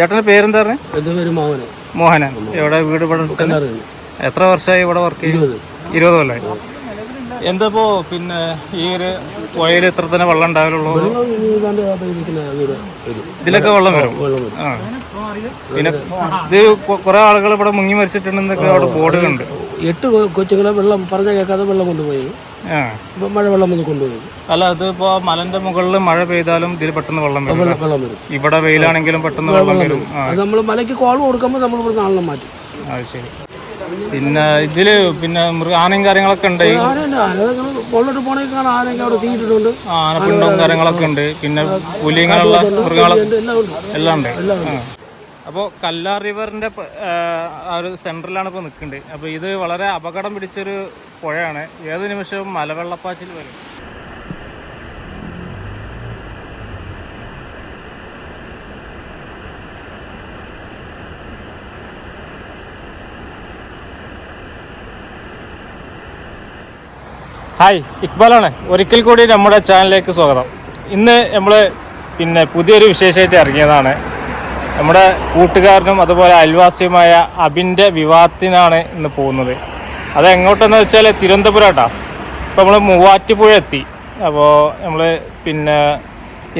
ചേട്ടന്റെ പേരെന്താ പറഞ്ഞത് എന്റെ പേര് മോഹന് മോഹനൻ. എവിടെ വീട് ഇവിടെ? എത്ര വർഷമായി ഇവിടെ വർക്ക് ചെയ്യും? ഇരുപത്. കൊല്ലായി. കൊല്ലമായി എന്താപ്പോ പിന്നെ ഈ ഒരു പുഴയിൽ ഇത്ര തന്നെ വെള്ളം ഉണ്ടാവലുള്ളൂ? വെള്ളം ഇതാണ്ട് അവിടെ ഇരിക്കുന്ന ദൂരെ വരും ഇതിലൊക്കെ വെള്ളം വരും? വെള്ളം വരും. ആ. പിന്നെ ഇത് കൊ- കുറെ ആളുകൾ ഇവിടെ മുങ്ങി മരിച്ചിട്ടുണ്ടെന്നൊക്കെ അവിടെ ബോർഡ് ഉണ്ട്. എട്ട് കൊ- കൊച്ചുങ്ങളെ വെള്ളം പറഞ്ഞ കേൾക്കാതെ വെള്ളം കൊണ്ടുപോയി. ആ. ഇപ്പം മഴ വെള്ളം അല്ല അതിപ്പോ മലന്റെ മുകളിൽ മഴ പെയ്താലും ഇതിൽ പെട്ടെന്ന് വെള്ളം വരും. വെള്ളം വരും. ഇവിടെ വെയിലാണെങ്കിലും പെട്ടെന്ന് വെള്ളം വരും. അത് നമ്മൾ മലയ്ക്ക് കോൾ കൊടുക്കുമ്പോൾ നമ്മൾ ഇവിടെ ആളെ മാറ്റും. അത് ശരി. പിന്നെ ഇതിൽ പിന്നെ ആനയും കാര്യങ്ങളൊക്കെ ഉണ്ട് കൊള്ളിട്ട് പോണേക്ക് ആനയൊക്കെ അവിടെ തീയിട്ടിട്ടുണ്ട്. ആനപ്പിണ്ടവും കാര്യങ്ങളൊക്കെ ഉണ്ട്. പിന്നെ പുലിങ്ങനെയുള്ള മൃഗങ്ങളും മൃഗങ്ങളൊക്കെ എല്ലാം ഉണ്ട്. എല്ലാം ഉണ്ട് അപ്പോൾ കല്ലാർ റിവറിന്റെ ആ ഒരു സെന്ററിലാണ് ഇപ്പോൾ നിൽക്കുന്നത് അപ്പോൾ ഇത് വളരെ അപകടം പിടിച്ചൊരു പുഴയാണ്. ഏത് നിമിഷവും മലവെള്ളപ്പാച്ചിൽ വരും. ഹായ് ഇക്ബാലാണ്. ഒരിക്കൽ കൂടി നമ്മുടെ ചാനലിലേക്ക് സ്വാഗതം. ഇന്ന് നമ്മൾ പിന്നെ പുതിയൊരു വിശേഷമായിട്ട് ഇറങ്ങിയതാണ്. നമ്മുടെ കൂട്ടുകാരനും അതുപോലെ അയൽവാസിയുമായ അബിന്റെ വിവാഹത്തിനാണ് ഇന്ന് പോകുന്നത്. അത് എങ്ങോട്ടെന്ന് വെച്ചാൽ തിരുവനന്തപുരം കേട്ടോ ഇപ്പോൾ നമ്മൾ മൂവാറ്റുപുഴ എത്തി. അപ്പോൾ നമ്മൾ പിന്നെ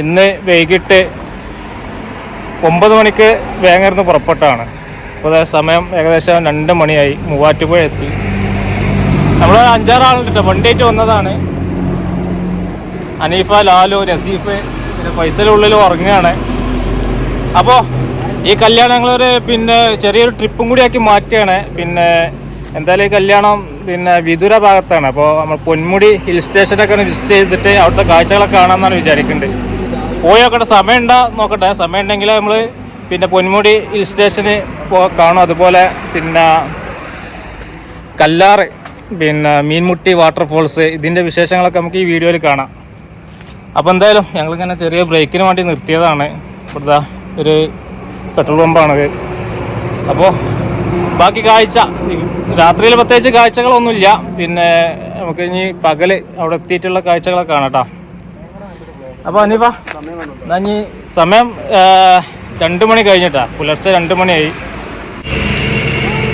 ഇന്ന് വൈകിട്ട് ഒമ്പത് മണിക്ക് വേങ്ങരുന്ന് പുറപ്പെട്ടാണ്. അപ്പോൾ സമയം ഏകദേശം രണ്ട് മണിയായി. മൂവാറ്റുപുഴ എത്തി. നമ്മൾ അഞ്ചാറ് ആളുണ്ട് ട്ടോ. വണ്ടിയായിട്ട് വന്നതാണ്. അനീഫ ലാലു നസീഫ്. പിന്നെ ഫൈസൽ ഉള്ളിൽ ഉറങ്ങുകയാണ്. അപ്പോൾ ഈ കല്യാണം ഞങ്ങളൊരു പിന്നെ ചെറിയൊരു ട്രിപ്പും കൂടി ആക്കി മാറ്റുകയാണ് പിന്നെ എന്തായാലും ഈ കല്യാണം പിന്നെ വിദുര ഭാഗത്താണ്. അപ്പോൾ നമ്മൾ പൊന്മുടി ഹിൽ സ്റ്റേഷനൊക്കെ ഒന്ന് വിസിറ്റ് ചെയ്തിട്ട് അവിടുത്തെ കാഴ്ചകളൊക്കെ കാണാമെന്നാണ് വിചാരിക്കുന്നത് പോയി നോക്കട്ടെ സമയം ഉണ്ടാ നോക്കട്ടെ. സമയം ഉണ്ടെങ്കിൽ നമ്മൾ പിന്നെ പൊന്മുടി ഹിൽ സ്റ്റേഷന് കാണും. അതുപോലെ പിന്നെ കല്ലാറ് പിന്നെ മീൻമുട്ടി വാട്ടർഫോൾസ് ഇതിന്റെ വിശേഷങ്ങളൊക്കെ നമുക്ക് ഈ വീഡിയോയിൽ കാണാം. അപ്പോൾ എന്തായാലും ഞങ്ങളിങ്ങനെ ചെറിയ ബ്രേക്കിന് വേണ്ടി നിർത്തിയതാണ്. ഇവിടുത്തെ ഒരു പെട്രോൾ പമ്പാണത് അപ്പോൾ ബാക്കി കാഴ്ച രാത്രിയിൽ പ്രത്യേകിച്ച് കാഴ്ചകളൊന്നുമില്ല. പിന്നെ നമുക്ക് ഇനി പകൽ അവിടെ എത്തിയിട്ടുള്ള കാഴ്ചകളൊക്കെ കാണാം കേട്ടോ. അപ്പോൾ അനീഫ എന്നാ ഇനി സമയം രണ്ട് മണി കഴിഞ്ഞിട്ടാ. പുലർച്ചെ രണ്ട് മണിയായി.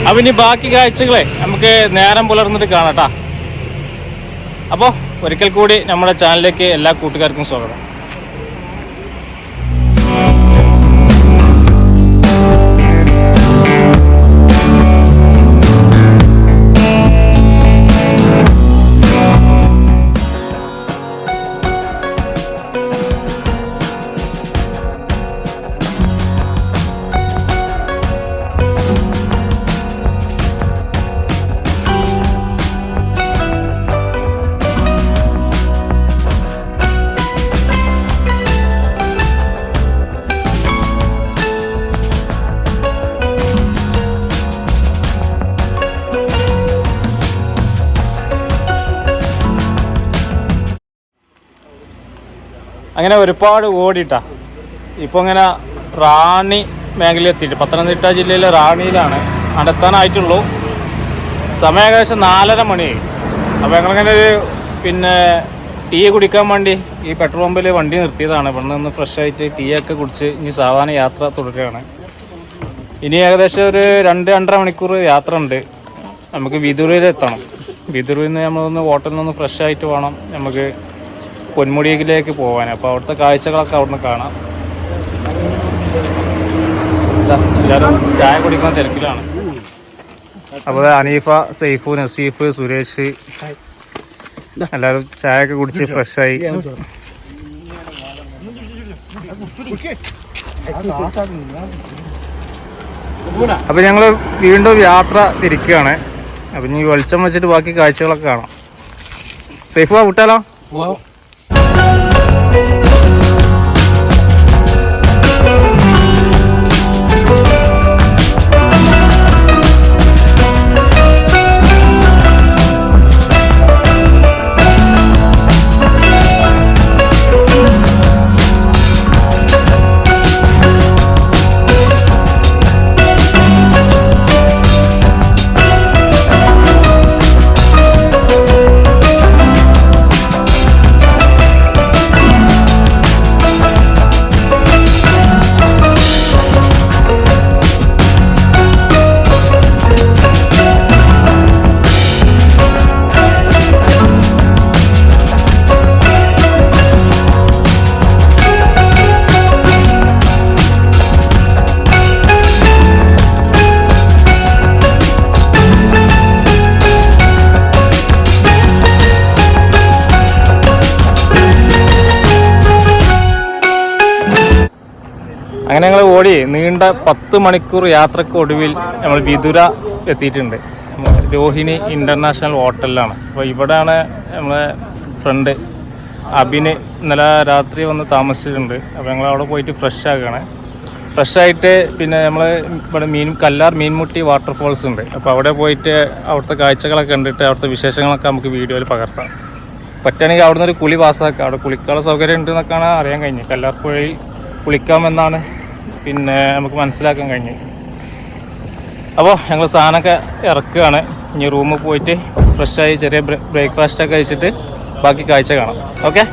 അപ്പം ഇനി ബാക്കി കാഴ്ചകളെ നമുക്ക് നേരം പുലർന്നിട്ട് കാണാട്ടാ അപ്പോൾ ഒരിക്കൽ കൂടി നമ്മുടെ ചാനലിലേക്ക് എല്ലാ കൂട്ടുകാർക്കും സ്വാഗതം. അങ്ങനെ ഒരുപാട് ഓടിട്ടാ. ഇപ്പോൾ ഇങ്ങനെ റാണി മേഖലയിൽ എത്തിയിട്ട് പത്തനംതിട്ട ജില്ലയിലെ റാണിയിലാണ്. അടുത്താനായിട്ടുള്ളൂ. സമയം ഏകദേശം നാലര മണിയായി അപ്പോൾ ഞങ്ങളിങ്ങനെ ഒരു പിന്നെ ടീ കുടിക്കാൻ വേണ്ടി ഈ പെട്രോൾ പമ്പിൽ വണ്ടി നിർത്തിയതാണ്. ഇവിടെ നിന്ന് ഫ്രഷ് ആയിട്ട് ടീ ഒക്കെ കുടിച്ച് ഇനി സാധാരണ യാത്ര തുടരുകയാണ്. ഇനി ഏകദേശം ഒരു രണ്ട് രണ്ടര മണിക്കൂർ യാത്ര ഉണ്ട്. നമുക്ക് വിദുരയിൽ എത്തണം വിദുരയിൽ നിന്ന് നമ്മളൊന്ന് ഹോട്ടലിൽ നിന്ന് ഫ്രഷ് ആയിട്ട് വേണം. നമുക്ക് പൊന്മുടിയിലേക്ക് പോകാൻ അപ്പോൾ അവിടുത്തെ കാഴ്ചകളൊക്കെ അവിടുന്ന് കാണാം. എല്ലാവരും ചായ കുടിക്കുന്ന തിരക്കിലാണ്. അപ്പോൾ അനീഫ സെയ്ഫു നസീഫ് സുരേഷ് എല്ലാവരും ചായ ഒക്കെ കുടിച്ച് ഫ്രഷായി. അപ്പോൾ ഞങ്ങൾ വീണ്ടും യാത്ര തിരിക്കുകയാണ്. അപ്പം ഇനി വെളിച്ചം വെച്ചിട്ട് ബാക്കി കാഴ്ചകളൊക്കെ കാണാം. സൈഫു വിട്ടാലോ? thank you. ബോഡി നീണ്ട പത്ത് മണിക്കൂർ യാത്രയ്ക്ക് ഒടുവിൽ നമ്മൾ വിതുര എത്തിയിട്ടുണ്ട്. രോഹിണി ഇന്റർനാഷണൽ ഹോട്ടലിലാണ്. അപ്പോൾ ഇവിടെയാണ് നമ്മളെ ഫ്രണ്ട് അബിന് ഇന്നലെ രാത്രി വന്ന് താമസിച്ചിട്ടുണ്ട്. അപ്പോൾ ഞങ്ങൾ അവിടെ പോയിട്ട് ഫ്രഷ് ആക്കുകയാണ്. ഫ്രഷായിട്ട് പിന്നെ നമ്മൾ ഇവിടെ മീൻ കല്ലാർ മീൻമുട്ടി വാട്ടർഫോൾസ് ഉണ്ട്. അപ്പോൾ അവിടെ പോയിട്ട് അവിടുത്തെ കാഴ്ചകളൊക്കെ കണ്ടിട്ട് അവിടുത്തെ വിശേഷങ്ങളൊക്കെ നമുക്ക് വീഡിയോയിൽ പകർത്താം. പറ്റുകയാണെങ്കിൽ അവിടെ ഒരു കുളി പാസ്സാക്കുക അവിടെ കുളിക്കാനുള്ള സൗകര്യം ഉണ്ട് എന്നൊക്കെയാണ് അറിയാൻ കഴിഞ്ഞത്. കല്ലാർ പുഴയിൽ കുളിക്കാമെന്നാണ് പിന്നെ നമുക്ക് മനസ്സിലാക്കാൻ കഴിഞ്ഞു. അപ്പോൾ ഞങ്ങൾ സാധനമൊക്കെ ഇറക്കുകയാണ്. ഇനി റൂമിൽ പോയിട്ട് ഫ്രഷായി ചെറിയ ബ്രേക്ക്ഫാസ്റ്റൊക്കെ കഴിച്ചിട്ട് ബാക്കി കാഴ്ച കാണാം. ഓക്കെ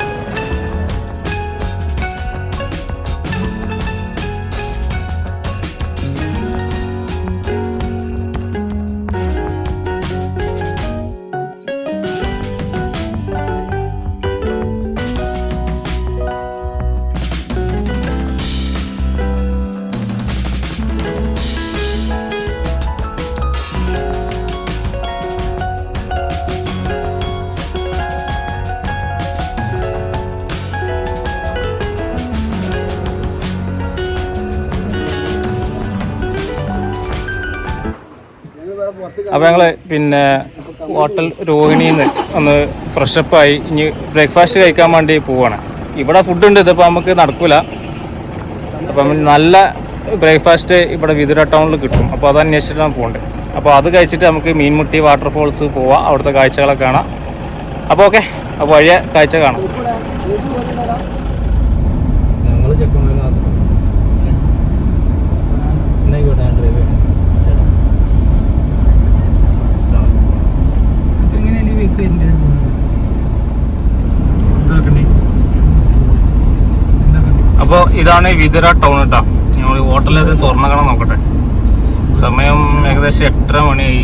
ഹോട്ടൽ രോഹിണിയിൽ നിന്ന് ഒന്ന് ഫ്രഷപ്പായി ഇനി ബ്രേക്ക്ഫാസ്റ്റ് കഴിക്കാൻ വേണ്ടി പോവാണ്. ഇവിടെ ഫുഡ് ഉണ്ട് ഇതിപ്പോൾ നമുക്ക് നടക്കൂല. അപ്പം നല്ല ബ്രേക്ക്ഫാസ്റ്റ് ഇവിടെ വിതുര ടൗണിൽ കിട്ടും. അപ്പോൾ അത് അന്വേഷിച്ചിട്ടാണ് പോകേണ്ടത് അപ്പോൾ അത് കഴിച്ചിട്ട് നമുക്ക് മീൻമുട്ടി വാട്ടർഫോൾസ് പോവാം. അവിടുത്തെ കാഴ്ചകളൊക്കെ കാണാം. അപ്പോൾ ഓക്കെ അപ്പോൾ വഴിയ കാഴ്ച കാണാം ഞങ്ങൾ ചെക്കന്മാർ മാത്രം എന്നായിക്കോട്ടെ ഞാൻ ഡ്രൈവ് ചെയ്യണം ചേട്ടാ എങ്ങനെയാണ് വീക്ക് എന്റെ അപ്പോൾ ഇതാണ് വിതുര ടൗൺ കേട്ടോ ഞങ്ങൾ ഹോട്ടലത് തുറന്നക്കണം നോക്കട്ടെ. സമയം ഏകദേശം എട്ടര മണിയായി.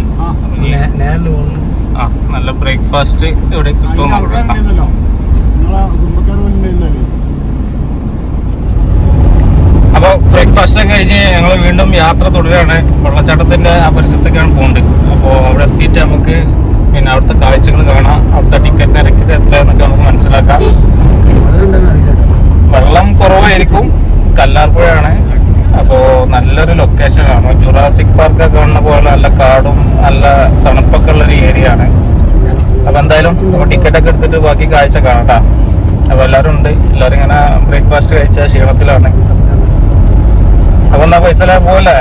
ആ നല്ല ബ്രേക്ക്ഫാസ്റ്റ് ഇവിടെ കിട്ടും നോക്കട്ടെ കേട്ടോ. അപ്പോൾ ബ്രേക്ക്ഫാസ്റ്റ് ഒക്കെ കഴിഞ്ഞ് ഞങ്ങൾ വീണ്ടും യാത്ര തുടരുകയാണ്. വെള്ളച്ചാട്ടത്തിന്റെ ആ പരിസരത്തേക്കാണ് പോകുന്നത് അപ്പോൾ അവിടെ എത്തിയിട്ട് നമുക്ക് പിന്നെ അവിടുത്തെ കാഴ്ചകൾ കാണാം. അവിടുത്തെ ടിക്കറ്റ് നിരക്ക് എത്രയാന്നൊക്കെ നമുക്ക് മനസ്സിലാക്കാം അതുണ്ടെന്ന് അറിയില്ല കേട്ടോ വെള്ളം കുറവായിരിക്കും കല്ലാർപ്പുഴയാണ് അപ്പോൾ നല്ലൊരു ലൊക്കേഷനാണ് ജുറാസിക് പാർക്ക് ഒക്കെ കാണുന്ന പോലെ നല്ല കാടും നല്ല തണുപ്പൊക്കെ ഉള്ളൊരു ഏരിയ ആണ് അപ്പൊ എന്തായാലും ടിക്കറ്റ് ഒക്കെ എടുത്തിട്ട് ബാക്കി കാഴ്ച കാണട്ടാ. അപ്പൊ എല്ലാവരും ഉണ്ട്. എല്ലാവരും ഇങ്ങനെ ബ്രേക്ക്ഫാസ്റ്റ് കഴിച്ച ക്ഷീണത്തിലാണ്. അപ്പൊ എന്നാ പൈസ പോലെ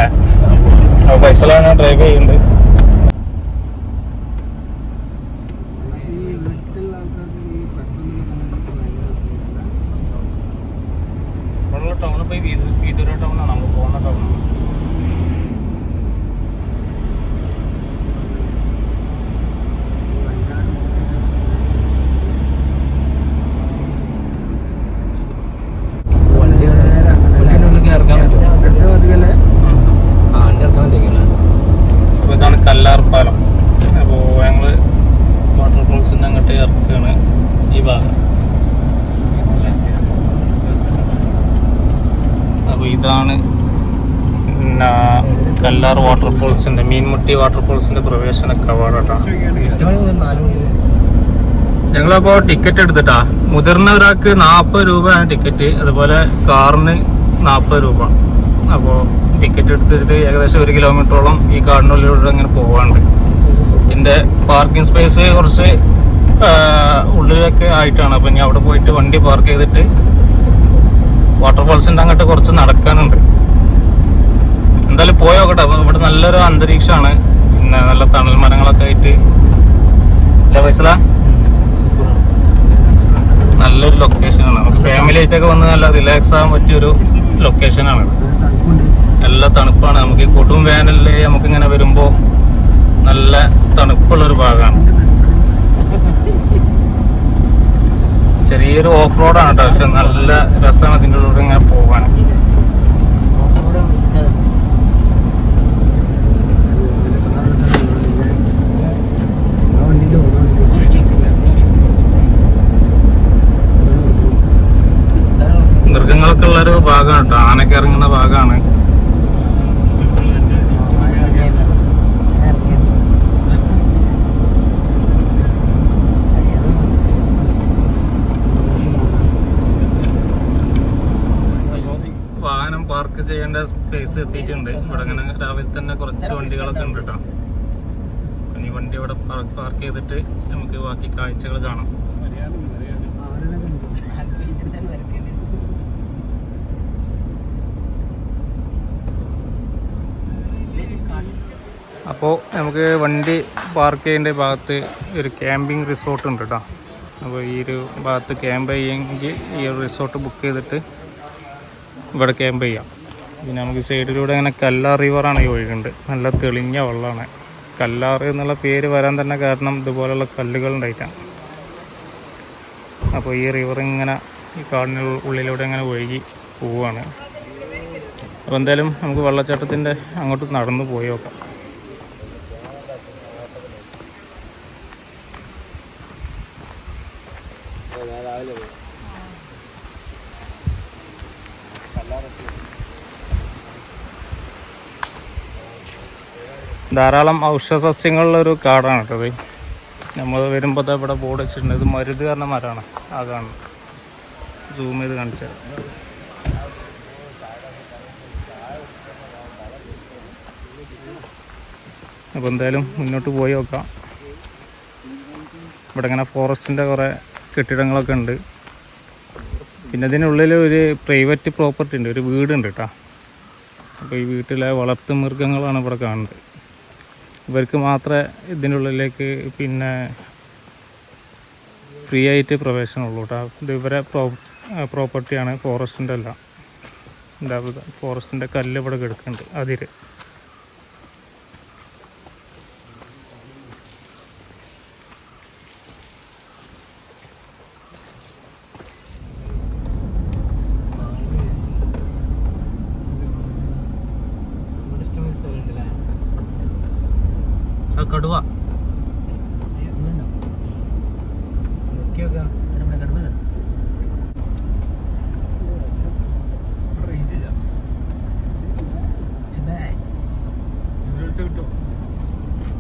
അപ്പോൾ പൈസ ഡ്രൈവ് ചെയ്യുന്നുണ്ട് ഈ വീട്ടിലുള്ള ആൾക്കാർക്ക് ഈ പെട്ടെന്നുള്ള സമയത്തൊക്കെ ഭയങ്കര ഇവിടെയുള്ള ടൗൺ പോയി വീതൂര ടൗണാണ് നമ്മൾ പോകുന്ന ടൗൺ വണ്ടി വണ്ടിനുള്ളിൽ ഇറക്കാൻ പറ്റുമോ അടുത്ത ഭാഗത്തേക്കല്ലേ ആ വണ്ടി ഇറക്കാൻ പറ്റില്ല അപ്പോൾ ഇതാണ് കല്ലാർ പാലം അപ്പോൾ ഞങ്ങൾ വാട്ടർഫോൾസിന്റെ അങ്ങോട്ട് ഇറക്കുകയാണ് ഈ ഭാഗം അപ്പോൾ ഇതാണ് പിന്നെ കല്ലാർ വാട്ടർഫോൾസിന്റെ മീൻമുട്ടി വാട്ടർഫോൾസിന്റെ പ്രവേശന കവാടട്ടാ. ഞങ്ങളപ്പോ ടിക്കറ്റ് എടുത്തിട്ടാ. മുതിർന്ന ഒരാൾക്ക് നാൽപ്പത് രൂപയാണ് ടിക്കറ്റ് അതുപോലെ കാറിന് നാൽപ്പത് രൂപ. അപ്പോൾ ടിക്കറ്റ് എടുത്തിട്ട് ഏകദേശം ഒരു കിലോമീറ്ററോളം ഈ കാടിനുള്ളിലൂടെ അങ്ങനെ പോകാണ്ട് ഇതിന്റെ പാർക്കിംഗ് സ്പേസ് കുറച്ച് ഉള്ളിലൊക്കെ ആയിട്ടാണ്. അപ്പം ഇനി അവിടെ പോയിട്ട് വണ്ടി പാർക്ക് ചെയ്തിട്ട് വാട്ടർഫോൾസിന്റെ അങ്ങോട്ട് കുറച്ച് നടക്കാനുണ്ട്. എന്തായാലും പോയി നോക്കട്ടെ അപ്പൊ ഇവിടെ നല്ലൊരു അന്തരീക്ഷമാണ്. പിന്നെ നല്ല തണൽ മരങ്ങളൊക്കെ ആയിട്ട്. അല്ലേ ഫൈസല? നല്ലൊരു ലൊക്കേഷനാണ് നമുക്ക് ഫാമിലി ആയിട്ടൊക്കെ വന്ന് നല്ല റിലാക്സ് ആകാൻ പറ്റിയൊരു ലൊക്കേഷനാണ് നല്ല തണുപ്പാണ്. നമുക്ക് ഈ കൊടും വേനലിൽ നമുക്ക് ഇങ്ങനെ വരുമ്പോൾ നല്ല തണുപ്പുള്ളൊരു ഭാഗമാണ്. ചെറിയൊരു ഓഫ് റോഡാണ് കേട്ടോ പക്ഷെ നല്ല രസമാണ് ഇതിന്റെ ഉള്ളിലൂടെ ഇങ്ങനെ പോകാൻ ആ വണ്ടിയിൽ മൃഗങ്ങളൊക്കെ ഉള്ളൊരു ഭാഗമാണ് കേട്ടോ. ആനക്ക് ഇറങ്ങുന്ന ഭാഗമാണ്. വാഹനം പാർക്ക് ചെയ്യേണ്ട സ്പേസ് എത്തിയിട്ടുണ്ട്. ഇവിടെ അങ്ങനെ രാവിലെ തന്നെ കുറച്ച് വണ്ടികളൊക്കെ ഉണ്ട് കേട്ടോ. ഇനി വണ്ടി ഇവിടെ പാർക്ക് ചെയ്തിട്ട് നമുക്ക് ബാക്കി കാഴ്ചകൾ കാണാം. അപ്പോൾ നമുക്ക് വണ്ടി പാർക്ക് ചെയ്യേണ്ട ഭാഗത്ത് ഒരു ക്യാമ്പിംഗ് റിസോർട്ട് ഉണ്ട് കേട്ടോ അപ്പോൾ ഈ ഒരു ഭാഗത്ത് ക്യാമ്പ് ചെയ്യുമെങ്കിൽ ഈ ഒരു റിസോർട്ട് ബുക്ക് ചെയ്തിട്ട് ഇവിടെ ക്യാമ്പ് ചെയ്യാം. പിന്നെ നമുക്ക് സൈഡിലൂടെ അങ്ങനെ കല്ലാർ റിവറാണ് ഈ ഒഴുകുന്നത് നല്ല തെളിഞ്ഞ വെള്ളമാണ്. കല്ലാർ എന്നുള്ള പേര് വരാൻ തന്നെ കാരണം ഇതുപോലെയുള്ള കല്ലുകൾ ഉണ്ടായിട്ടാണ്. അപ്പോൾ ഈ റിവർ ഇങ്ങനെ ഈ കാടിന് ഉള്ളിലൂടെ ഇങ്ങനെ ഒഴുകി പോവുകയാണ് അപ്പോൾ എന്തായാലും നമുക്ക് വെള്ളച്ചാട്ടത്തിന്റെ അങ്ങോട്ട് നടന്നു പോയി നോക്കാം. ധാരാളം ഔഷധ സസ്യങ്ങളുള്ളൊരു കാടാണ് കേട്ടോ നമ്മൾ വരുമ്പോൾ ഇവിടെ ബോർഡ് വെച്ചിട്ടുണ്ട്. ഇത് മരുത് കാരണം മരമാണ് അതാണ്. സൂം ചെയ്ത് കാണിച്ചത് അപ്പോൾ എന്തായാലും മുന്നോട്ട് പോയി നോക്കാം. ഇവിടെ ഇങ്ങനെ ഫോറസ്റ്റിന്റെ കുറേ കെട്ടിടങ്ങളൊക്കെ ഉണ്ട്. പിന്നെ ഇതിനുള്ളിൽ ഒരു പ്രൈവറ്റ് പ്രോപ്പർട്ടി ഉണ്ട്. ഒരു വീടുണ്ട് കേട്ടോ അപ്പോൾ ഈ വീട്ടിലെ വളർത്തു മൃഗങ്ങളാണ് ഇവിടെ കാണുന്നത്. ഇവർക്ക് മാത്രമേ ഇതിന്റെ ഉള്ളിലേക്ക് പിന്നെ ഫ്രീ ആയിട്ട് പ്രവേശനമുള്ളൂ കേട്ടോ ഇത് ഇവരെ പ്രോ പ്രോപ്പർട്ടിയാണ് ഫോറസ്റ്റിന്റെ അല്ല. എന്താ ഫോറസ്റ്റിന്റെ കല്ല് ഇവിടെ കിടക്കുന്നുണ്ട് അതിര് കടുവ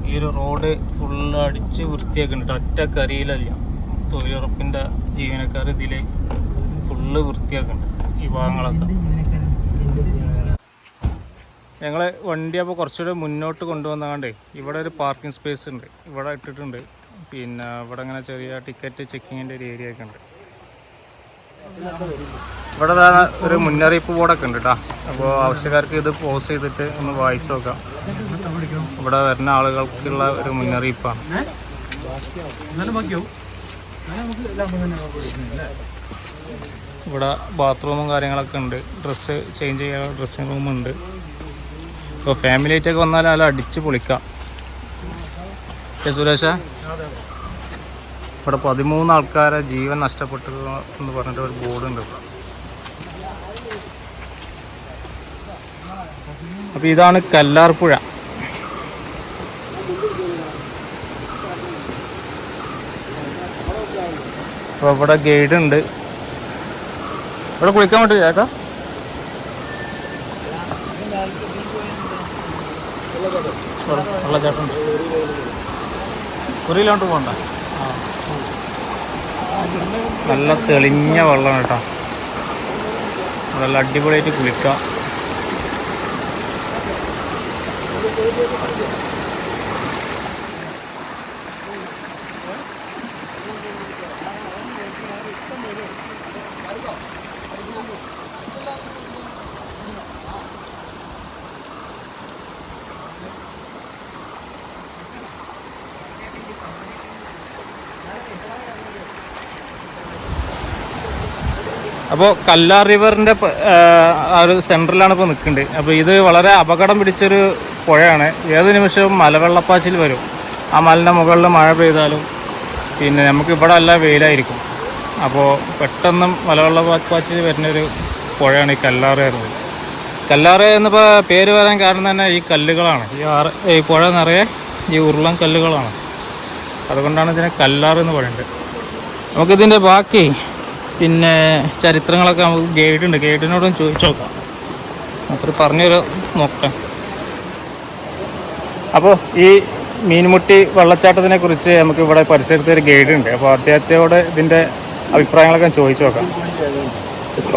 ഈ ഒരു റോഡ് അടിച്ച് വൃത്തിയാക്കുന്നുണ്ട് ഒറ്റ കരിയിലല്ല തൊഴിലുറപ്പിന്റെ ജീവനക്കാർ ഇതിൽ ഫുള്ള് വൃത്തിയാക്കുന്നുണ്ട് ഈ ഭാഗങ്ങളൊക്കെ. ഞങ്ങൾ വണ്ടി അപ്പോൾ കുറച്ചുകൂടെ മുന്നോട്ട് കൊണ്ടുവന്നാണ്ട് ഇവിടെ ഒരു പാർക്കിംഗ് സ്പേസ് ഉണ്ട്. ഇവിടെ ഇട്ടിട്ടുണ്ട്. പിന്നെ ഇവിടെ ഇങ്ങനെ ചെറിയ ടിക്കറ്റ് ചെക്കിങ്ങിന്റെ ഒരു ഏരിയ ഒക്കെ ഉണ്ട്. ഇവിടെ ഒരു മുന്നറിയിപ്പ് ബോർഡൊക്കെ ഉണ്ട് കേട്ടോ അപ്പോൾ ആവശ്യക്കാർക്ക് ഇത് പോസ് ചെയ്തിട്ട് ഒന്ന് വായിച്ചു നോക്കാം. ഇവിടെ വരുന്ന ആളുകൾക്കുള്ള ഒരു മുന്നറിയിപ്പാണ്. ഇവിടെ ബാത്റൂമും കാര്യങ്ങളൊക്കെ ഉണ്ട്. ഡ്രസ്സ് ചേഞ്ച് ചെയ്യാനുള്ള ഡ്രസ്സിങ് റൂമുണ്ട് ഇപ്പോൾ ഫാമിലി ആയിട്ടൊക്കെ വന്നാൽ അല്ല അടിച്ച് പൊളിക്കാം. സുരേഷ? ഇവിടെ പതിമൂന്ന് ആൾക്കാരെ ജീവൻ നഷ്ടപ്പെട്ടു എന്ന് പറഞ്ഞിട്ട് ഒരു ബോർഡുണ്ട് ഇവിടെ. അപ്പോൾ ഇതാണ് കല്ലാർപ്പുഴ. അപ്പോൾ ഇവിടെ ഗൈഡ് ഉണ്ട്. ഇവിടെ കുളിക്കാൻ പറ്റില്ല ചേട്ടാ? വെള്ളച്ചാട്ടം ഒരു കിലോമീറ്റർ പോകണ്ട നല്ല തെളിഞ്ഞ വെള്ളം കേട്ടോ. നല്ല അടിപൊളിയായിട്ട് കുളിക്കാം. അപ്പോൾ കല്ലാർ റിവറിന്റെ ആ ഒരു സെന്ററിലാണ് ഇപ്പോൾ നിൽക്കുന്നത് അപ്പോൾ ഇത് വളരെ അപകടം പിടിച്ചൊരു പുഴയാണ്. ഏത് നിമിഷവും മലവെള്ളപ്പാച്ചിൽ വരും. ആ മലിന്റെ മുകളിൽ മഴ പെയ്താലും പിന്നെ നമുക്ക് ഇവിടെ അല്ല വെയിലായിരിക്കും. അപ്പോൾ പെട്ടെന്നും മലവെള്ളപ്പാച്ചിൽ വരുന്നൊരു പുഴയാണ് ഈ കല്ലാറ് എന്നത് കല്ലാറ് എന്നിപ്പോൾ പേര് വരാൻ കാരണം തന്നെ ഈ കല്ലുകളാണ്. ഈ ആറ് ഈ പുഴ നിറയെ ഈ ഉരുളൻ കല്ലുകളാണ്. അതുകൊണ്ടാണ് ഇതിനെ കല്ലാറ് എന്ന് പറയുന്നത്. നമുക്കിതിന്റെ ബാക്കി പിന്നെ ചരിത്രങ്ങളൊക്കെ നമുക്ക് ഗൈഡ് ഉണ്ട് ഗൈഡിനോടും ചോദിച്ചു നോക്കാം അപ്പോൾ പറഞ്ഞൊരു നോക്കട്ടെ. അപ്പോൾ ഈ മീൻമുട്ടി വെള്ളച്ചാട്ടത്തിനെ കുറിച്ച് നമുക്ക് ഇവിടെ പരിസരത്ത് ഒരു ഗൈഡ് ഉണ്ട് അപ്പോൾ അദ്ദേഹത്തോട് ഇതിന്റെ അഭിപ്രായങ്ങളൊക്കെ ചോദിച്ചു നോക്കാം.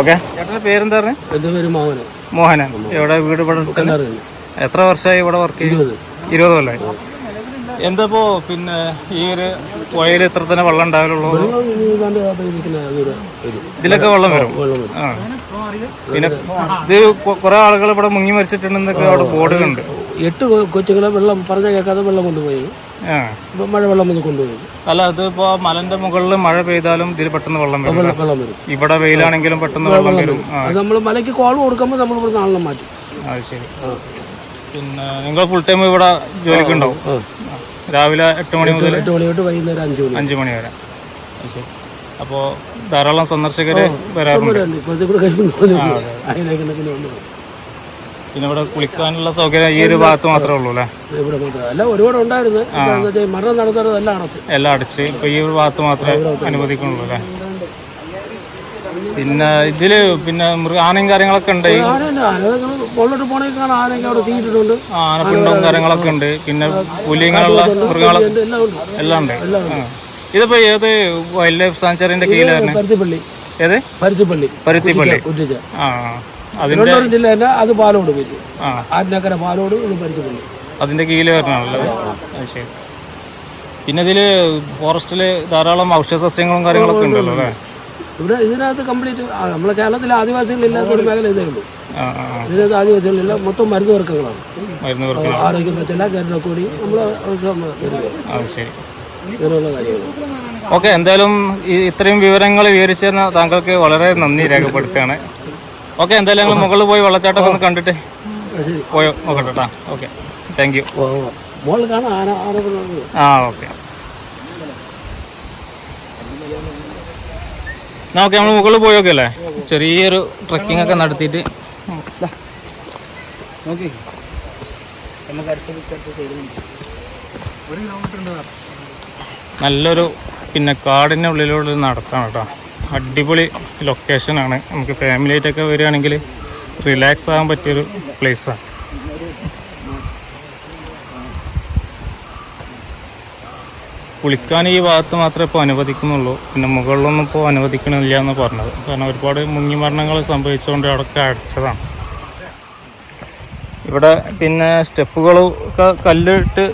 ഓക്കെ? ചേട്ടന്റെ പേരെന്താ പറഞ്ഞത് മോഹന് മോഹനൻ. എവിടെ? വീട് ഇവിടെ എത്ര വർഷമായി ഇവിടെ വർക്ക് ചെയ്യുന്നത് ഇരുപത്. കൊല്ലമായി കൊല്ലായി. എന്താപ്പോ പിന്നെ ഈ ഒരു പുഴയിൽ ഇത്ര തന്നെ വെള്ളം ഉണ്ടാവലുള്ളൂ ഇതിലൊക്കെ വെള്ളം വരും. പിന്നെ ഇത് കുറെ ആളുകൾ ഇവിടെ മുങ്ങി മരിച്ചിട്ടുണ്ടെന്നൊക്കെ അവിടെ ബോർഡുകളുണ്ട്. എട്ട് കൊച്ചുകളെ കൊച്ചുങ്ങളെ വെള്ളം പറഞ്ഞ കേൾക്കാതെ വെള്ളം കൊണ്ടുപോയി. മഴ വെള്ളം വന്ന് കൊണ്ടുപോയി. അല്ല അതിപ്പോ മലന്റെ മുകളിൽ മഴ പെയ്താലും ഇതിൽ പെട്ടെന്ന് വെള്ളം വരും വെള്ളം വെള്ളം വരും. ഇവിടെ വെയിലാണെങ്കിലും പെട്ടെന്ന് വെള്ളം വരും. അത് നമ്മൾ മലയ്ക്ക് കോൾ കൊടുക്കുമ്പോൾ നമ്മൾ ഇവിടെ ആളെ മാറ്റും. അത് ശരി. പിന്നെ നിങ്ങൾ ഫുൾ ടൈം ഇവിടെ ജോലിക്ക് ഉണ്ടാവും ആ. രാവിലെ എട്ട് മണി മുതൽ എട്ട് മണി തൊട്ട് വൈകുന്നേരം അഞ്ച് മണി അഞ്ച് മണി വരെ. അപ്പോ ശരി. അപ്പോൾ ധാരാളം സന്ദർശകര് വരാറുണ്ട്. പിന്നെ ഇവിടെ കുളിക്കാനുള്ള സൗകര്യം ഈ ഒരു ഭാഗത്ത് മാത്രമേ ഉള്ളൂ അല്ലേ? അല്ല ഒരുപാട് ഉണ്ടായിരുന്നു. മരണം നടത്തുന്നത് എല്ലാം അടച്ചു. എല്ലാം അടച്ച് ഇപ്പൊ ഈ ഒരു ഭാഗത്ത് മാത്രമേ അനുവദിക്കുന്നുള്ളൂ അല്ലേ? പിന്നെ ഇതിൽ പിന്നെ മൃഗ ആനയും കാര്യങ്ങളൊക്കെ ഉണ്ട്. മുകളിലോട്ട് പോണെങ്കിൽ കാണാം ആനയൊക്കെ അവിടെ തീയിട്ടിട്ടുണ്ട് ആനപ്പിണ്ടവും കാര്യങ്ങളൊക്കെ ഉണ്ട്. പിന്നെ പുലിങ്ങളുള്ള മൃഗങ്ങളും മൃഗങ്ങളൊക്കെ എല്ലാം ഉണ്ട്. ഇതിപ്പോ ഏത് വൈൽഡ് ലൈഫ് സാങ്ച്വറിന്റെ കീഴിലാണ് പരുത്തിപ്പള്ളി. ഏത്? പരുത്തിപ്പള്ളി. പരുത്തിപ്പള്ളി. ആ അതിന്റെ തിരുവനന്തപുരം ജില്ല തന്നെ അത് പാലോട് ആ. ആറ്റിനക്കര പാലോട് ഇത് പരുത്തിപ്പള്ളി. അതിന്റെ കീഴിൽ വരണമല്ലോ ശരി. പിന്നെ ഇതിൽ ഫോറസ്റ്റിൽ ധാരാളം ഔഷധ സസ്യങ്ങളും കാര്യങ്ങളൊക്കെ ഉണ്ടല്ലോ അല്ലേ? ഇവിടെ ഇതിനകത്ത് കംപ്ലീറ്റ് നമ്മളെ കേരളത്തിലെ ആദിവാസികളില്ലാത്ത ഒരു മേഖല ഇതേ ഉള്ളൂ. ഇതിനകത്ത് ആദിവാസികളില്ല മൊത്തം മരുന്ന് വർക്കങ്ങളാണ് ആരോഗ്യം പറ്റില്ല കരുതക്കൂടി നമ്മൾ അത് ഇങ്ങനെയുള്ള കാര്യങ്ങൾ ഓക്കെ എന്തായാലും ഇത്രയും വിവരങ്ങൾ വിവരിച്ച താങ്കൾക്ക് വളരെ നന്ദി രേഖപ്പെടുത്തുകയാണ്. ഓക്കെ എന്തായാലും ഞങ്ങൾ മുകളിൽ പോയി വെള്ളച്ചാട്ടം ഒന്ന് കണ്ടിട്ട് പോയോ നോക്കട്ടെ കേട്ടോ ഓക്കെ താങ്ക് യു. ആ ഓക്കെ. ഓക്കെ നമ്മൾ മുകളിൽ പോയൊക്കെ അല്ലേ ചെറിയൊരു ട്രക്കിംഗ് ഒക്കെ നടത്തിയിട്ട്. നല്ലൊരു പിന്നെ കാടിന്റെ ഉള്ളിലൂടെ നടത്താണ് കേട്ടോ. അടിപൊളി ലൊക്കേഷനാണ് നമുക്ക് ഫാമിലി ആയിട്ടൊക്കെ വരികയാണെങ്കിൽ റിലാക്സ് ആകാൻ പറ്റിയൊരു പ്ലേസാണ് കുളിക്കാൻ ഈ ഭാഗത്ത് മാത്രമേ ഇപ്പോൾ അനുവദിക്കുന്നുള്ളൂ. പിന്നെ മുകളിലൊന്നും ഇപ്പോൾ അനുവദിക്കണില്ല എന്ന് പറഞ്ഞത്. കാരണം ഒരുപാട് മുങ്ങി മരണങ്ങൾ സംഭവിച്ചുകൊണ്ട് അവിടെയൊക്കെ അടച്ചതാണ്. ഇവിടെ പിന്നെ സ്റ്റെപ്പുകളൊക്കെ കല്ലിട്ട്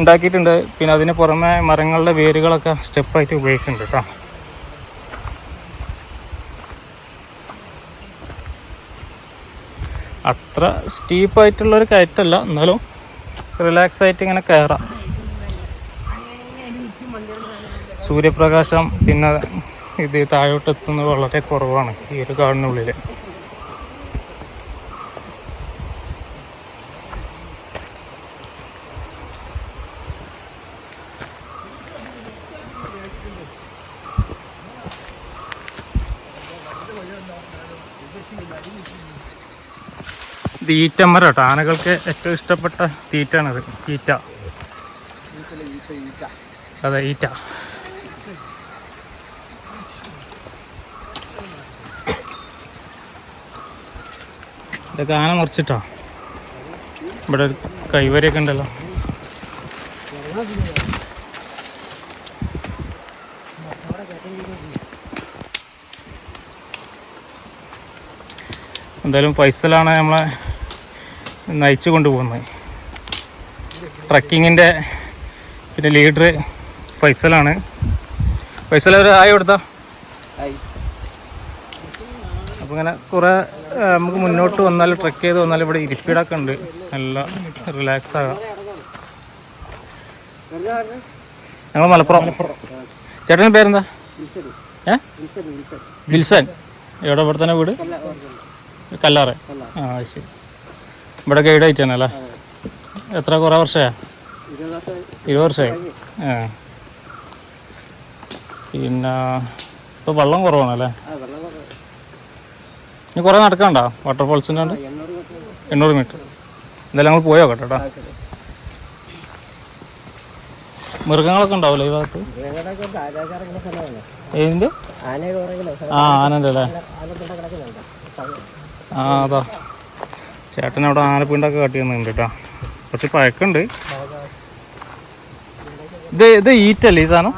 ഉണ്ടാക്കിയിട്ടുണ്ട്. പിന്നെ അതിന് പുറമെ മരങ്ങളുടെ വേരുകളൊക്കെ സ്റ്റെപ്പായിട്ട് ഉപയോഗിക്കുന്നുണ്ട് കേട്ടോ. അത്ര സ്റ്റീപ്പായിട്ടുള്ളൊരു കയറ്റല്ല. എന്നാലും റിലാക്സ് ആയിട്ട് ഇങ്ങനെ കയറാം. സൂര്യപ്രകാശം പിന്നെ ഇത് താഴോട്ട് എത്തുന്നത് വളരെ കുറവാണ് ഈ ഒരു കാടിനുള്ളിൽ. ഇത് ഈറ്റമരം കേട്ടോ ആനകൾക്ക് ഏറ്റവും ഇഷ്ടപ്പെട്ട തീറ്റാണത്. തീറ്റ. അതെ ഈറ്റ. ഇതൊക്കെ ആന മറിച്ചിട്ടാ. ഇവിടെ ഒരു കൈവരിയൊക്കെ ഉണ്ടല്ലോ. എന്തായാലും ഫൈസലാണ് നമ്മളെ നയിച്ചു കൊണ്ടുപോകുന്നത്. ട്രക്കിങ്ങിന്റെ പിന്നെ ലീഡർ ഫൈസലാണ്. ഫൈസൽ ഒരു ഹായ് കൊടുത്താ. അപ്പോൾ ഇങ്ങനെ കുറേ നമുക്ക് മുന്നോട്ട് വന്നാൽ ട്രക്ക് ചെയ്ത് വന്നാൽ ഇവിടെ ഇരിപ്പിടൊക്കെ ഉണ്ട്. നല്ല റിലാക്സ് ആകാം. ഞങ്ങൾ മലപ്പുറം. ചേട്ടന്റെ പേരെന്താ? ഏ? വിൽസൺ. എവിടെ ഇവിടെ തന്നെ വീട്? കല്ലാറ്. ആ ശരി. ഇവിടെ ഗൈഡ് ആയിട്ടാണല്ലേ എത്ര കുറേ വർഷമാ ഇരുപത് വർഷമായി. ആ. പിന്നെ ഇപ്പോൾ വെള്ളം കുറവാണല്ലേ ഇനി കുറേ നടക്കണ്ടോ. വാട്ടർഫോൾസിന്റെ ഉണ്ട് എണ്ണൂറ് മീറ്റർ എന്തായാലും ഞങ്ങൾ പോയോ കേട്ടോ മൃഗങ്ങളൊക്കെ ഉണ്ടാവില്ലേ ഈ ഭാഗത്ത്? ഏതിന്റെ? ആ ആനന്റെ അല്ലേ? ആ അതാ. ചേട്ടൻ അവിടെ ആനപ്പിണ്ടൊക്കെ കാട്ടി തന്നിട്ടുണ്ട് കേട്ടോ കുറച്ച് പഴക്കുണ്ട്. ഇത് ഇത് ഈറ്റല്ലേ ഈ സാധനം?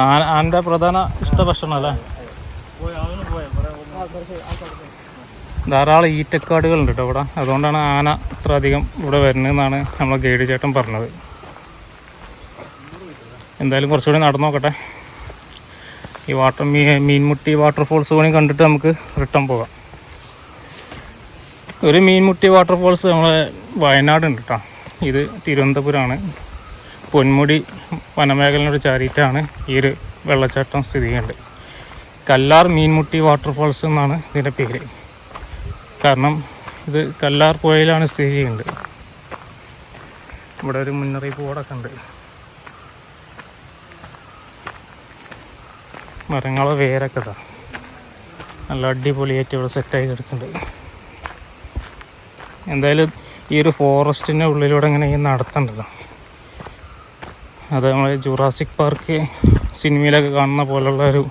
ആന ആന്റെ പ്രധാന ഇഷ്ട ഭക്ഷണം അല്ലേ? ധാരാളം ഈറ്റക്കാടുകളുണ്ട് കേട്ടോ ഇവിടെ. അതുകൊണ്ടാണ് ആന ഇത്ര അധികം ഇവിടെ വരുന്നതെന്നാണ് നമ്മൾ ഗൈഡ് ചേട്ടൻ പറഞ്ഞത്. എന്തായാലും കുറച്ചുകൂടി നടന്നു നോക്കട്ടെ. ഈ വാട്ടർ മീ മീൻമുട്ടി വാട്ടർഫോൾസ് കൂടി കണ്ടിട്ട് നമുക്ക് റിട്ടേൺ പോകാം. ഒരു മീൻമുട്ടി വാട്ടർഫോൾസ് നമ്മളെ വയനാടുണ്ട് കേട്ടോ. ഇത് തിരുവനന്തപുരമാണ്. പൊന്മുടി വനമേഖലയോട് ചാരിയിട്ടാണ് ഈ ഒരു വെള്ളച്ചാട്ടം സ്ഥിതി ചെയ്യുന്നത്. കല്ലാർ മീൻമുട്ടി വാട്ടർഫോൾസ് എന്നാണ് ഇതിന്റെ പേര്. കാരണം ഇത് കല്ലാർ പുഴയിലാണ് സ്ഥിതി ചെയ്യുന്നത്. ഇവിടെ ഒരു മുന്നറിയിപ്പ് ബോർഡൊക്കെ ഉണ്ട്. മരങ്ങളെ വേരൊക്കെ ഇതാ. നല്ല അടിപൊളിയായിട്ട് ഇവിടെ സെറ്റായി കിടക്കുന്നുണ്ട്. എന്തായാലും ഈ ഒരു ഫോറസ്റ്റിന്റെ ഉള്ളിലൂടെ ഇങ്ങനെ ഈ നടത്തണ്ടല്ലോ. അത് നമ്മൾ ജുറാസിക് പാർക്ക് സിനിമയിലൊക്കെ കാണുന്ന പോലുള്ള ഒരു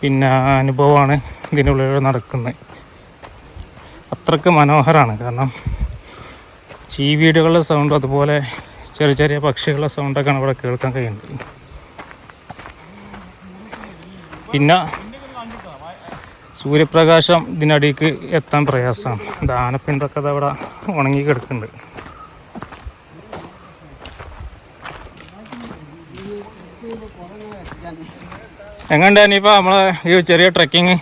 പിന്നെ അനുഭവമാണ് ഇതിന്റെ ഉള്ളിലൂടെ നടക്കുന്നത്. അത്രയ്ക്ക് മനോഹരമാണ് കാരണം ചീവീടുകളുടെ സൗണ്ട് അതുപോലെ ചെറിയ ചെറിയ പക്ഷികളുടെ സൗണ്ടൊക്കെയാണ് ഇവിടെ കേൾക്കാൻ കഴിയുന്നത്. പിന്നെ സൂര്യപ്രകാശം ഇതിനടിക്ക് എത്താൻ പ്രയാസമാണ്. ഇത് ആനപ്പിണ്ടൊക്കെ അത് അവിടെ ഉണങ്ങി കിടക്കുന്നുണ്ട്. എങ്ങനെയുണ്ട് ഇനിയിപ്പോൾ നമ്മളെ ഈ ചെറിയ ട്രക്കിങ്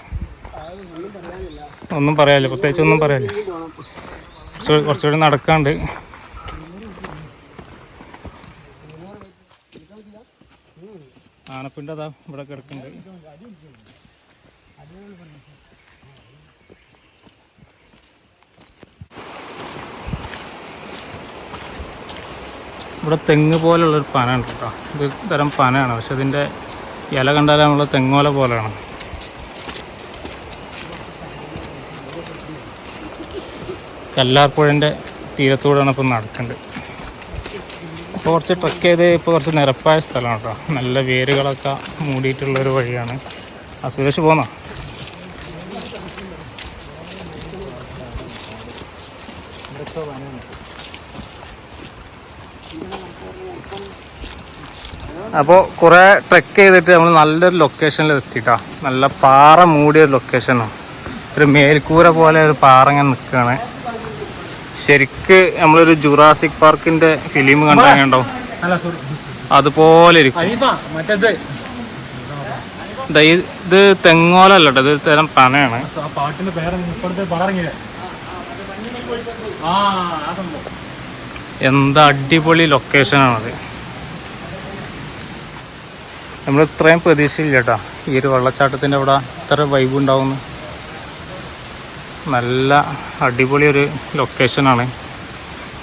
ഒന്നും പറയാനില്ല പ്രത്യേകിച്ച് ഒന്നും പറയാനില്ല. കുറച്ച് കുറച്ചുകൂടി നടക്കാണ്ട്. ആനപ്പിന്റെ അതാ ഇവിടെ കിടക്കുന്നുണ്ട്. ഇവിടെ തെങ്ങ് പോലുള്ളൊരു പന ഉണ്ട് കേട്ടോ. ഇത് തരം പനയാണ്. പക്ഷെ അതിന്റെ ഇല കണ്ടാൽ നമ്മൾ തെങ്ങോല പോലെയാണ്. കല്ലാർപ്പുഴന്റെ തീരത്തൂടെയാണ് ഇപ്പം നടക്കുന്നത് ഇപ്പോൾ കുറച്ച് ട്രക്ക് ചെയ്ത് ഇപ്പോൾ കുറച്ച് നിരപ്പായ സ്ഥലമാണ് കേട്ടോ. നല്ല വേരുകളൊക്കെ മൂടിയിട്ടുള്ളൊരു വഴിയാണ്. ആ സുരേഷ് പോന്നോ? അപ്പോൾ കുറേ ട്രെക്ക് ചെയ്തിട്ട് നമ്മൾ നല്ലൊരു ലൊക്കേഷനിൽ എത്തിയിട്ടാ നല്ല പാറ മൂടിയ ഒരു ലൊക്കേഷനാണ് ഒരു മേൽക്കൂര പോലെ ഒരു പാറ ഇങ്ങനെ നിൽക്കുകയാണ്. ശരിക്ക് നമ്മളൊരു ജുറാസിക് പാർക്കിന്റെ ഫിലിം കണ്ടോ അതുപോലെ ഇരിക്കും. ഇത് തെങ്ങോലല്ല ഇത് തരം പനയാണ്. എന്താ അടിപൊളി ലൊക്കേഷനാണത് നമ്മൾ ഇത്രയും പ്രതീക്ഷയില്ല കേട്ടോ ഈ ഒരു വെള്ളച്ചാട്ടത്തിന്റെ അവിടെ ഇത്ര വൈബ് ഉണ്ടാവുന്നു നല്ല അടിപൊളി ഒരു ലൊക്കേഷനാണ്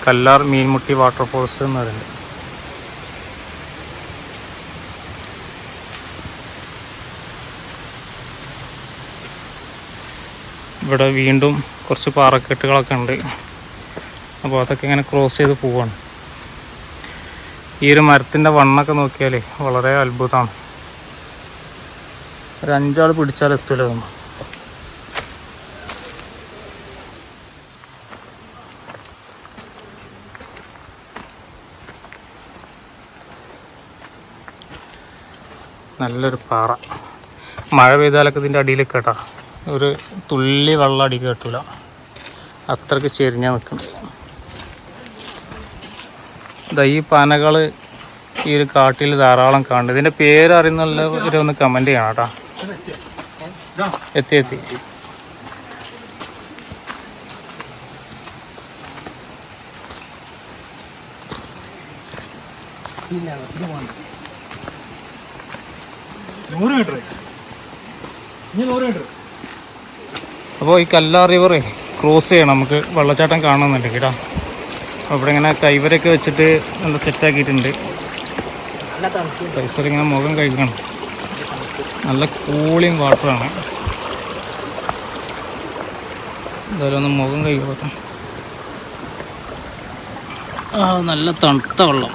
കല്ലാർ മീൻമുട്ടി വാട്ടർഫോൾസ് എന്ന് പറയുന്നത്. ഇവിടെ വീണ്ടും കുറച്ച് പാറക്കെട്ടുകളൊക്കെ ഉണ്ട്. അപ്പോൾ അതൊക്കെ ഇങ്ങനെ ക്രോസ് ചെയ്ത് പോവാണ്. ഈ ഒരു മരത്തിന്റെ വണ്ണൊക്കെ നോക്കിയാൽ വളരെ അത്ഭുതമാണ്. ഒരു അഞ്ചാൾ പിടിച്ചാൽ എത്തൂല തോന്നുന്നു. നല്ലൊരു പാറ. മഴ പെയ്താലൊക്കെ ഇതിന്റെ അടിയിൽ കേട്ടോ. ഒരു തുള്ളി വെള്ളം അടി കേട്ടില്ല അത്രയ്ക്ക് ചെരിഞ്ഞാൽ നിൽക്കുന്നത് ഇതാ ഈ പനകൾ ഈ ഒരു കാട്ടിൽ ധാരാളം കാണുന്നുണ്ട്. ഇതിന്റെ പേര് അറിയുന്നുള്ളവരൊന്ന് കമന്റ് ചെയ്യണം കേട്ടോ. എത്തി എത്തി. നൂറ് മീറ്റർ. ഇനി നൂറ് മീറ്റർ. അപ്പോൾ ഈ കല്ലാർ റിവർ ക്രോസ് ചെയ്യണം. നമുക്ക് വെള്ളച്ചാട്ടം കാണുന്നുണ്ട് കേട്ടോ. ഇവിടെ ഇങ്ങനെ കൈവരൊക്കെ വെച്ചിട്ട് നല്ല സെറ്റാക്കിയിട്ടുണ്ട് പൈസ ഇങ്ങനെ മുഖം കഴിക്കണം നല്ല കൂളിങ് വാട്ടറാണ് എന്തായാലും ഒന്ന് മുഖം കഴിക്കട്ടെ ആ നല്ല തണുത്ത വെള്ളം.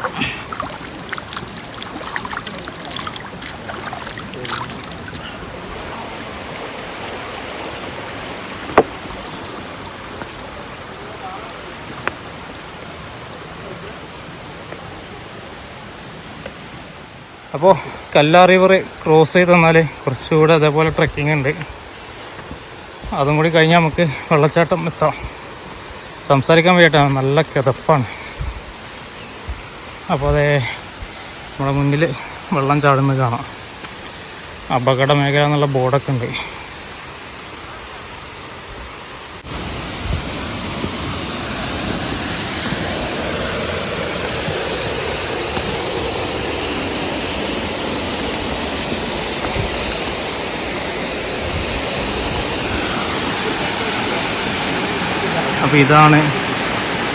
അപ്പോൾ കല്ലാ റിവർ ക്രോസ് ചെയ്ത് തന്നാൽ കുറച്ചുകൂടെ അതേപോലെ ട്രക്കിംഗ് ഉണ്ട്. അതും കൂടി കഴിഞ്ഞാൽ നമുക്ക് വെള്ളച്ചാട്ടം എത്താം. സംസാരിക്കാൻ വേണ്ടിയിട്ടാണ് നല്ല കിതപ്പാണ്. അപ്പോൾ അതേ നമ്മുടെ മുന്നിൽ വെള്ളം ചാടുന്നത് കാണാം. അപകട മേഖല എന്നുള്ള ബോർഡൊക്കെ ഉണ്ട്. അപ്പോൾ ഇതാണ്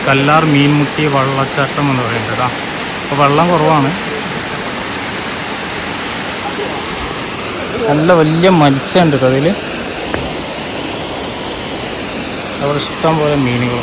കല്ലാർ മീൻമുട്ടി വള്ളച്ചാട്ടം എന്ന് പറയുന്നത് അപ്പോൾ വെള്ളം കുറവാണ്. നല്ല വലിയ മത്സ്യമുണ്ട് കേട്ടോ അതിൽ അവിടെ ഇഷ്ടം പോലെ മീനുകൾ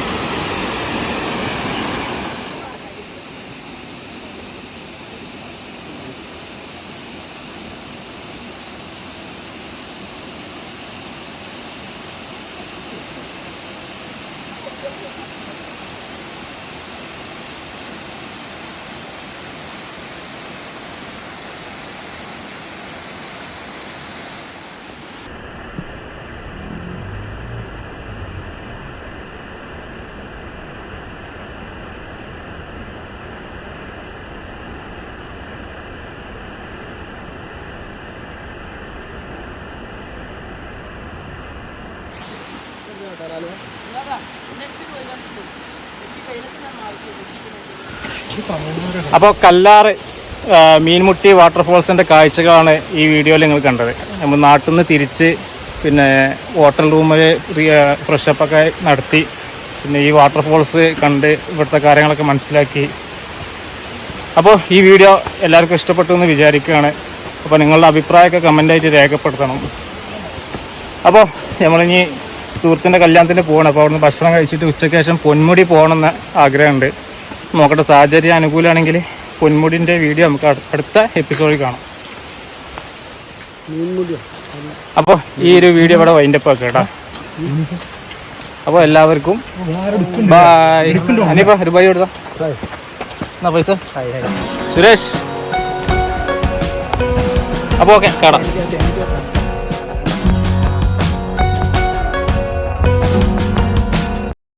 അപ്പോൾ കല്ലാറ് മീൻമുട്ടി വാട്ടർഫോൾസിന്റെ കാഴ്ചകളാണ് ഈ വീഡിയോയിൽ നിങ്ങൾ കണ്ടത്. നമ്മൾ നാട്ടിൽ നിന്ന് തിരിച്ച് പിന്നെ ഹോട്ടൽ റൂമിൽ ഫ്രഷപ്പൊക്കെ നടത്തി പിന്നെ ഈ വാട്ടർഫോൾസ് കണ്ട് ഇവിടുത്തെ കാര്യങ്ങളൊക്കെ മനസ്സിലാക്കി. അപ്പോൾ ഈ വീഡിയോ എല്ലാവർക്കും ഇഷ്ടപ്പെട്ടു എന്ന് വിചാരിക്കുകയാണ്. അപ്പോൾ നിങ്ങളുടെ അഭിപ്രായമൊക്കെ കമന്റായിട്ട് രേഖപ്പെടുത്തണം. അപ്പോൾ നമ്മളിനി സുഹൃത്തിന്റെ കല്യാണത്തിന് പോകണം അപ്പോൾ അവിടുന്ന് ഭക്ഷണം കഴിച്ചിട്ട് ഉച്ചയ്ക്ക് ശേഷം പൊന്മുടി പോകണമെന്ന് ആഗ്രഹമുണ്ട്. നോക്കട്ടെ സാഹചര്യം അനുകൂലമാണെങ്കിൽ പൊന്മുടിന്റെ വീഡിയോ നമുക്ക് അടുത്ത എപ്പിസോഡിൽ കാണാം. അപ്പോൾ ഈ ഒരു വീഡിയോ ഇവിടെ വൈൻഡപ്പ് ആക്കുക കേട്ടോ. അപ്പോൾ എല്ലാവർക്കും ബായ് അനിയപ്പ ഒരു ബൈ കൊടുത്താ? എന്നാ പൈസ? സുരേഷ്. അപ്പോൾ ഓക്കെ കാണാം.